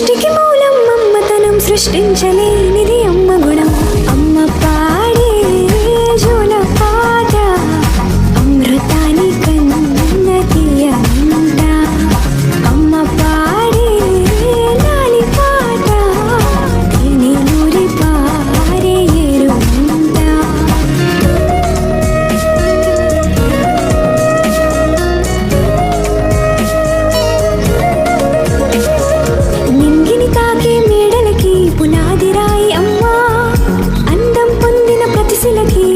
సృష్టికి మూలం మమ్మతనం సృష్టించలే. लगी